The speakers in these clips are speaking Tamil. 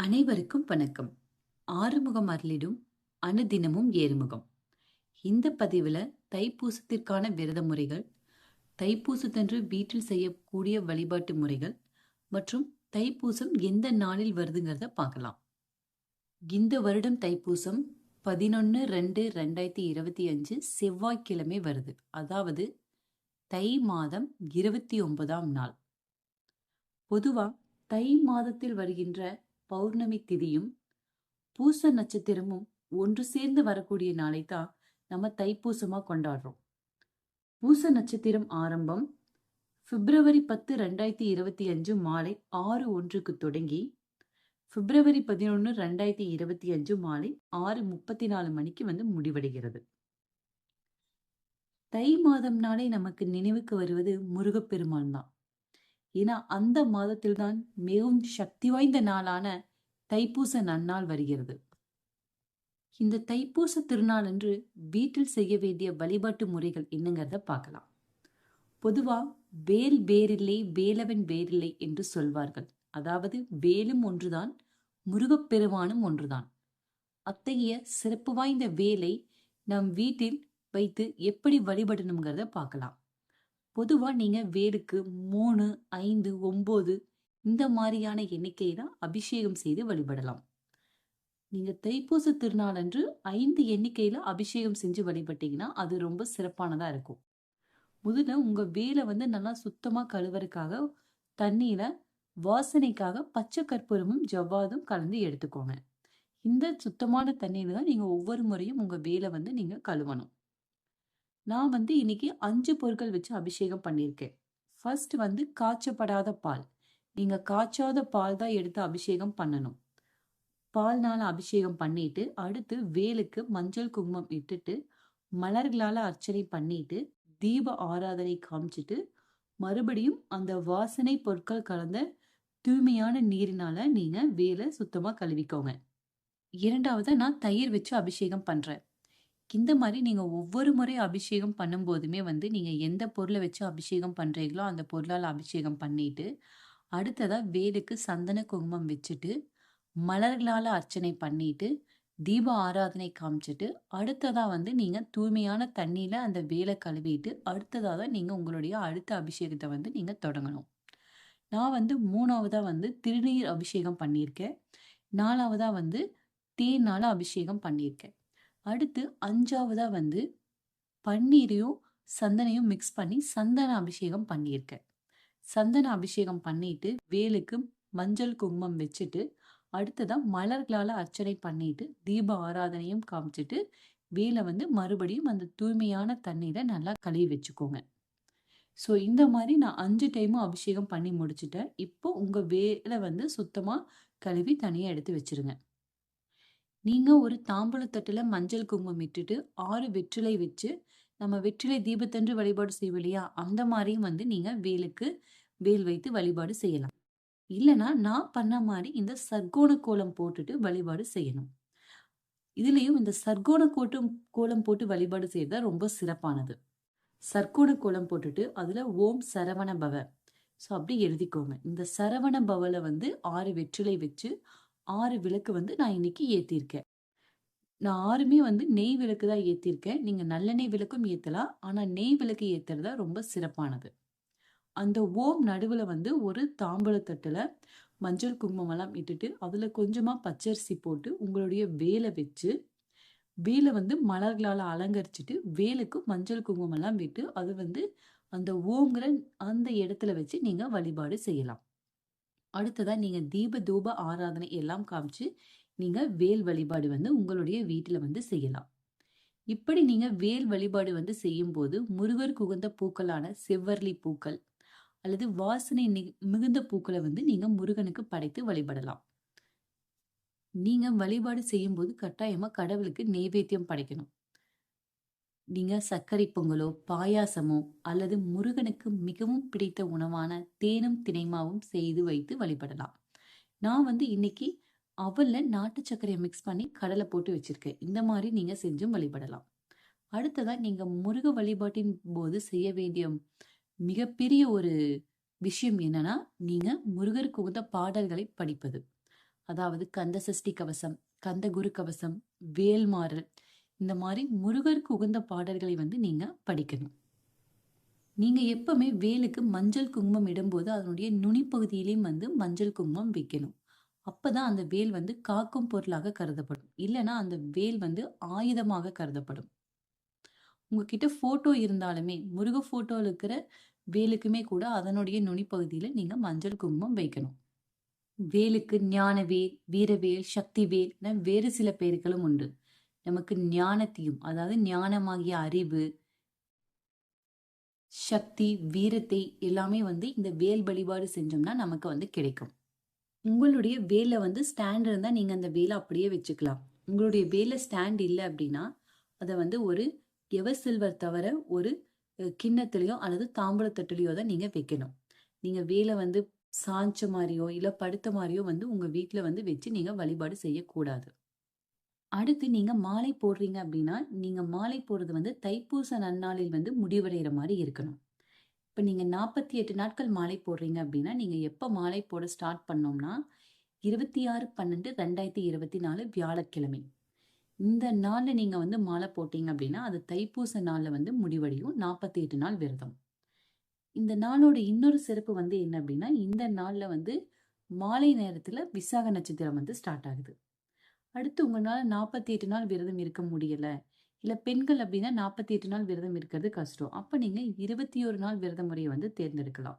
அனைவருக்கும் வணக்கம். ஆறுமுகம் அருளிடும் அனுதினமும் ஏறுமுகம். இந்த பதிவில் தைப்பூசத்திற்கான விரத முறைகள் தைப்பூசத்தன்று வீட்டில் செய்யக்கூடிய வழிபாட்டு முறைகள் மற்றும் தைப்பூசம் எந்த நாளில் வருதுங்கிறத பார்க்கலாம். இந்த வருடம் தைப்பூசம் பதினொன்று ரெண்டு ரெண்டாயிரத்தி இருபத்தி அஞ்சு செவ்வாய்க்கிழமை வருது. அதாவது தை மாதம் இருபத்தி ஒன்பதாம் நாள். பொதுவாக தை மாதத்தில் வருகின்ற பௌர்ணமி திதியும் பூச நட்சத்திரமும் ஒன்று சேர்ந்து வரக்கூடிய நாளை தான் நம்ம தைப்பூசமா கொண்டாடுறோம். பூச நட்சத்திரம் ஆரம்பம் பிப்ரவரி பத்து ரெண்டாயிரத்தி இருபத்தி அஞ்சு மாலை ஆறு ஒன்றுக்கு தொடங்கி பிப்ரவரி பதினொன்று ரெண்டாயிரத்தி இருபத்தி அஞ்சு மாலை ஆறு முப்பத்தி நாலு மணிக்கு வந்து முடிவடைகிறது. தை மாதம் நமக்கு நினைவுக்கு வருவது முருகப்பெருமான் தான். ஏன்னா அந்த மாதத்தில்தான் மிகவும் சக்தி வாய்ந்த நாளான தைப்பூச நன்னாள் வருகிறது. இந்த தைப்பூச திருநாள் அன்று வீட்டில் செய்ய வேண்டிய வழிபாட்டு முறைகள் என்னங்கிறத பார்க்கலாம். பொதுவா வேல் வேரில்லை வேலவன் வேரில்லை என்று சொல்வார்கள். அதாவது வேலும் ஒன்றுதான் முருகப்பெருமானும் ஒன்றுதான். அத்தகைய சிறப்பு வாய்ந்த வேலை நம் வீட்டில் வைத்து எப்படி வழிபடணுங்கிறத பார்க்கலாம். பொதுவாக நீங்கள் வேலுக்கு மூணு ஐந்து ஒம்பது இந்த மாதிரியான எண்ணிக்கையில அபிஷேகம் செய்து வழிபடலாம். நீங்கள் தைப்பூச திருநாளன்று ஐந்து எண்ணிக்கையில் அபிஷேகம் செஞ்சு வழிபட்டீங்கன்னா அது ரொம்ப சிறப்பானதாக இருக்கும். முதல்ல உங்கள் வேலை வந்து நல்லா சுத்தமாக கழுவறதுக்காக தண்ணியில் வாசனைக்காக பச்சை கற்பூரமும் ஜவ்வாதும் கலந்து எடுத்துக்கோங்க. இந்த சுத்தமான தண்ணியில் தான் நீங்கள் ஒவ்வொரு முறையும் உங்கள் வேலை வந்து நீங்கள் கழுவணும். நான் வந்து இன்னைக்கு அஞ்சு பொருட்கள் வச்சு அபிஷேகம் பண்ணியிருக்கேன். ஃபர்ஸ்ட் வந்து காய்ச்சப்படாத பால். நீங்கள் காய்ச்சாத பால் தான் எடுத்து அபிஷேகம் பண்ணணும். பால்னால அபிஷேகம் பண்ணிட்டு அடுத்து வேலுக்கு மஞ்சள் குங்குமம் இட்டுட்டு மலர்களால் அர்ச்சனை பண்ணிட்டு தீப ஆராதனை காமிச்சிட்டு மறுபடியும் அந்த வாசனை பொருட்கள் கலந்த தூய்மையான நீரினால நீங்க வேலை சுத்தமா கழுவிக்கோங்க. இரண்டாவது நான் தயிர் வச்சு அபிஷேகம் பண்றேன். இந்த மாதிரி நீங்கள் ஒவ்வொரு முறை அபிஷேகம் பண்ணும்போதுமே வந்து நீங்கள் எந்த பொருளை வச்சு அபிஷேகம் பண்ணுறீங்களோ அந்த பொருளால் அபிஷேகம் பண்ணிட்டு அடுத்ததாக வேலுக்கு சந்தன குங்குமம் வச்சுட்டு மலர்களால் அர்ச்சனை பண்ணிட்டு தீப ஆராதனை காமிச்சிட்டு அடுத்ததாக வந்து நீங்கள் தூய்மையான தண்ணியில் அந்த வேலை கழுவிட்டு அடுத்ததாக தான் நீங்கள் உங்களுடைய அடுத்த அபிஷேகத்தை வந்து நீங்கள் தொடங்கணும். நான் வந்து மூணாவதாக வந்து திருநீர் அபிஷேகம் பண்ணியிருக்கேன். நாலாவதாக வந்து தேனால் அபிஷேகம் பண்ணியிருக்கேன். அடுத்து அஞ்சாவதா வந்து பன்னீரையும் சந்தனையும் மிக்ஸ் பண்ணி சந்தன அபிஷேகம் பண்ணியிருக்கேன் சந்தன அபிஷேகம் பண்ணிட்டு வேலுக்கு மஞ்சள் குங்குமம் வச்சுட்டு அடுத்ததாக மலர்களால் அர்ச்சனை பண்ணிட்டு தீப ஆராதனையும் காமிச்சிட்டு வேலை வந்து மறுபடியும் அந்த தூய்மையான தண்ணீரை நல்லா கழுவி வச்சுக்கோங்க. ஸோ இந்த மாதிரி நான் அஞ்சு டைமும் அபிஷேகம் பண்ணி முடிச்சிட்டேன். இப்போ உங்கள் வேலை வந்து சுத்தமாக கழுவி தனியாக எடுத்து வச்சிருங்க. நீங்கள் ஒரு தாம்பூலத்தட்டில் மஞ்சள் குங்குமம் இட்டுட்டு ஆறு வெற்றிலை வச்சு நம்ம வெற்றிலை தீபத்தன்று வழிபாடு செய்வோம் இல்லையா? அந்த மாதிரியும் வந்து நீங்கள் வேலுக்கு வேல் வைத்து வழிபாடு செய்யலாம். இல்லைன்னா நான் பண்ண மாதிரி இந்த சர்க்கோண கோலம் போட்டுட்டு வழிபாடு செய்யணும். இதுலேயும் இந்த சர்க்கோண கோட்டும் கோலம் போட்டு வழிபாடு செய்யறது ரொம்ப சிறப்பானது. சர்க்கோண கோலம் போட்டுட்டு அதில் ஓம் சரவண பவ. ஸோ அப்படி எழுதிக்கோங்க. இந்த சரவண பவல வந்து ஆறு வெற்றிலை வச்சு ஆறு விளக்கு வந்து நான் இன்னைக்கு ஏற்றிருக்கேன் நான் ஆறுமே வந்து நெய் விளக்கு தான் ஏற்றிருக்கேன் நீங்கள் நல்லெண்ணெய் விளக்கும் ஏற்றலாம் ஆனால் நெய் விளக்கு ஏத்துறதா ரொம்ப சிறப்பானது. அந்த ஓம் நடுவில் வந்து ஒரு தாம்பழத்தட்டில் மஞ்சள் குங்குமம்லாம் இட்டுட்டு அதில் கொஞ்சமாக பச்சரிசி போட்டு உங்களுடைய வேலை வச்சு வேலை வந்து மலர்களால் அலங்கரிச்சுட்டு வேலுக்கு மஞ்சள் குங்குமம்லாம் விட்டு அது வந்து அந்த ஓங்கிற அந்த இடத்துல வச்சு நீங்கள் வழிபாடு செய்யலாம். அடுத்ததா நீங்க தீப தூப ஆராதனை எல்லாம் காமிச்சு நீங்க வேல் வழிபாடு வந்து உங்களுடைய வீட்டில் வந்து செய்யலாம். இப்படி நீங்க வேல் வழிபாடு வந்து செய்யும் போது முருகர் குகுந்த பூக்களான செவ்வரளி பூக்கள் அல்லது வாசனை நி- மிகுந்த பூக்களை வந்து நீங்க முருகனுக்கு படைத்து வழிபடலாம். நீங்க வழிபாடு செய்யும் போது கட்டாயமா கடவுளுக்கு நெய்வேத்தியம் படைக்கணும். நீங்க சர்க்கரை பொங்கலோ பாயாசமோ அல்லது முருகனுக்கு மிகவும் பிடித்த உணவான தேனும் தினைமாவும் செய்து வைத்து வழிபடலாம். நான் வந்து இன்னைக்கு அவல்ல நாட்டு சர்க்கரையை மிக்ஸ் பண்ணி கடலை போட்டு வச்சிருக்கேன். இந்த மாதிரி நீங்க செஞ்சும் வழிபடலாம். அடுத்ததான் நீங்க முருக வழிபாட்டின் போது செய்ய வேண்டிய மிகப்பெரிய ஒரு விஷயம் என்னன்னா நீங்க முருகருக்கு உகந்த பாடல்களை படிப்பது. அதாவது கந்த சஷ்டி கவசம் கந்த குரு கவசம் வேல்மாறல் இந்த மாதிரி முருகருக்கு உகந்த பாடல்களை வந்து நீங்க படிக்கணும். நீங்க எப்பவுமே வேலுக்கு மஞ்சள் குங்குமம் இடும்போது அதனுடைய நுனிப்பகுதியிலையும் வந்து மஞ்சள் குங்குமம் வைக்கணும். அப்பதான் அந்த வேல் வந்து காக்கும் பொருளாக கருதப்படும். இல்லைன்னா அந்த வேல் வந்து ஆயுதமாக கருதப்படும். உங்ககிட்ட போட்டோ இருந்தாலுமே முருக ஃபோட்டோவில் இருக்கிற வேலுக்குமே கூட அதனுடைய நுனிப்பகுதியில நீங்க மஞ்சள் குங்குமம் வைக்கணும். வேலுக்கு ஞானவேல் வீரவேல் சக்திவேல் என வேறு சில பெயர்களும் உண்டு. நமக்கு ஞானத்தையும் அதாவது ஞானமாகிய அறிவு சக்தி வீரத்தை எல்லாமே வந்து இந்த வேல் வழிபாடு செஞ்சோம்னா நமக்கு வந்து கிடைக்கும். உங்களுடைய வேலை வந்து ஸ்டாண்ட் இருந்தால் நீங்கள் அந்த வேலை அப்படியே வச்சுக்கலாம். உங்களுடைய வேலை ஸ்டாண்ட் இல்லை அப்படின்னா அதை வந்து ஒரு எவர் சில்வர் தவிர ஒரு கிண்ணத்துலையோ அல்லது தாம்பூலத்தட்டுலையோ தான் நீங்கள் வைக்கணும். நீங்கள் வேலை வந்து சாஞ்ச மாதிரியோ இல்லை படுத்த மாதிரியோ வந்து உங்கள் வீட்டில் வந்து வச்சு நீங்கள் வழிபாடு செய்யக்கூடாது. அடுத்து நீங்கள் மாலை போடுறீங்க அப்படின்னா நீங்கள் மாலை போடுறது வந்து தைப்பூச நன்னாளில் வந்து முடிவடைகிற மாதிரி இருக்கணும். இப்போ நீங்கள் நாற்பத்தி எட்டு நாட்கள் மாலை போடுறீங்க அப்படின்னா நீங்கள் எப்போ மாலை போட ஸ்டார்ட் பண்ணோம்னா இருபத்தி ஆறு பன்னெண்டு ரெண்டாயிரத்தி இருபத்தி நாலு வியாழக்கிழமை. இந்த நாளில் நீங்கள் வந்து மாலை போட்டீங்க அப்படின்னா அது தைப்பூச நாளில் வந்து முடிவடையும் நாற்பத்தி எட்டு நாள் விரதம். இந்த நாளோட இன்னொரு சிறப்பு வந்து என்ன அப்படின்னா இந்த நாளில் வந்து மாலை நேரத்தில் விசாக நட்சத்திரம் வந்து ஸ்டார்ட் ஆகுது. அடுத்து உங்களால் நாற்பத்தி எட்டு நாள் விரதம் இருக்க முடியலை. இல்லை பெண்கள் அப்படின்னா நாற்பத்தி எட்டு நாள் விரதம் இருக்கிறது கஷ்டம். அப்போ நீங்கள் இருபத்தி ஒரு நாள் விரத முறையை வந்து தேர்ந்தெடுக்கலாம்.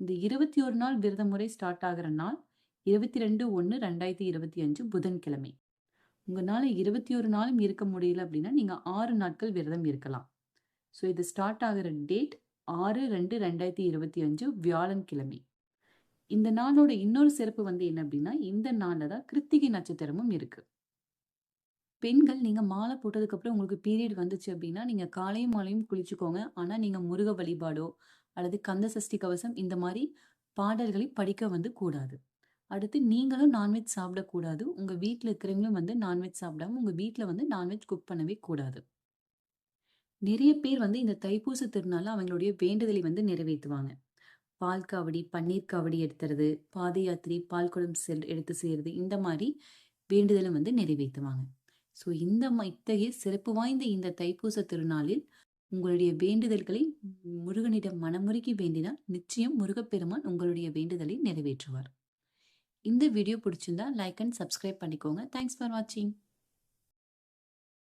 இந்த இருபத்தி ஒரு நாள் விரத முறை ஸ்டார்ட் ஆகிற நாள் இருபத்தி ரெண்டு ஒன்று ரெண்டாயிரத்தி இருபத்தி அஞ்சு புதன்கிழமை. உங்களால் இருபத்தி ஒரு நாளும் இருக்க முடியல அப்படின்னா நீங்கள் ஆறு நாட்கள் விரதம் இருக்கலாம். ஸோ இது ஸ்டார்ட் ஆகிற டேட் ஆறு ரெண்டு ரெண்டாயிரத்தி இருபத்தி அஞ்சு வியாழன் கிழமை இந்த நாளோட இன்னொரு சிறப்பு வந்து என்ன அப்படின்னா இந்த நாளில் தான் கிருத்திகை நட்சத்திரமும் இருக்கு. பெண்கள் நீங்கள் மாலை போட்டதுக்கப்புறம் உங்களுக்கு பீரியட் வந்துச்சு அப்படின்னா நீங்கள் காலையும் மாலையும் குளிச்சுக்கோங்க. ஆனால் நீங்கள் முருக வழிபாடோ அல்லது கந்த சஷ்டி கவசம் இந்த மாதிரி பாடல்களை படிக்க வந்து கூடாது. அடுத்து நீங்களும் நான்வெஜ் சாப்பிடக்கூடாது. உங்கள் வீட்டில் இருக்கிறவங்களும் வந்து நான்வெஜ் சாப்பிடாம உங்கள் வீட்டில் வந்து நான்வெஜ் குக் பண்ணவே கூடாது. நிறைய பேர் வந்து இந்த தைப்பூச திருநாளில் அவங்களுடைய வேண்டுதலை வந்து நிறைவேற்றுவாங்க. பால் காவடி பன்னீர் காவடி எடுத்துறது பாத யாத்திரை பால் குடம் செல் எடுத்து செய்யறது இந்த மாதிரி வேண்டுதலும் வந்து நிறைவேற்றுவாங்க. ஸோ இந்த ம- இத்தகைய சிறப்பு வாய்ந்த இந்த தைப்பூச திருநாளில் உங்களுடைய வேண்டுதல்களை முருகனிடம் மனமுருகி வேண்டினால் நிச்சயம் முருகப்பெருமான் உங்களுடைய வேண்டுதலை நிறைவேற்றுவார். இந்த வீடியோ பிடிச்சிருந்தா லைக் அண்ட் சப்ஸ்கிரைப் பண்ணிக்கோங்க. தேங்க்ஸ் ஃபார் வாட்சிங்